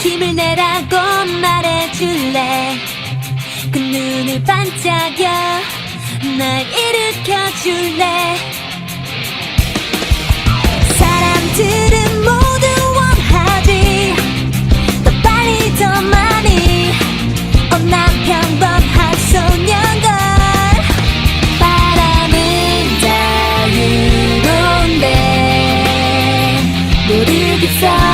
힘을 내라고 말해줄래? 그 눈을 반짝여 날 일으켜줄래? 사람들은 모두 원하지. 더 빨리 더 많이. 어, 난 평범한 소년걸. 바람은 자유로운데 모르겠어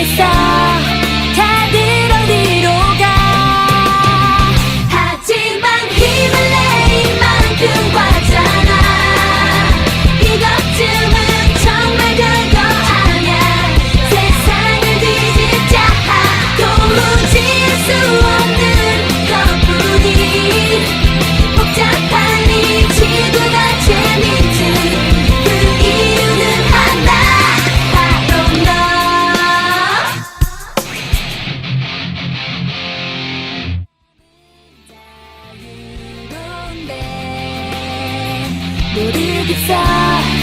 모르겠어. 다들 어디로 가? 하지만 힘을 내 이만큼 과잖아. 이것쯤은 정말 별거 아니야. 세상을 뒤집자 도무지 할수 Did you say?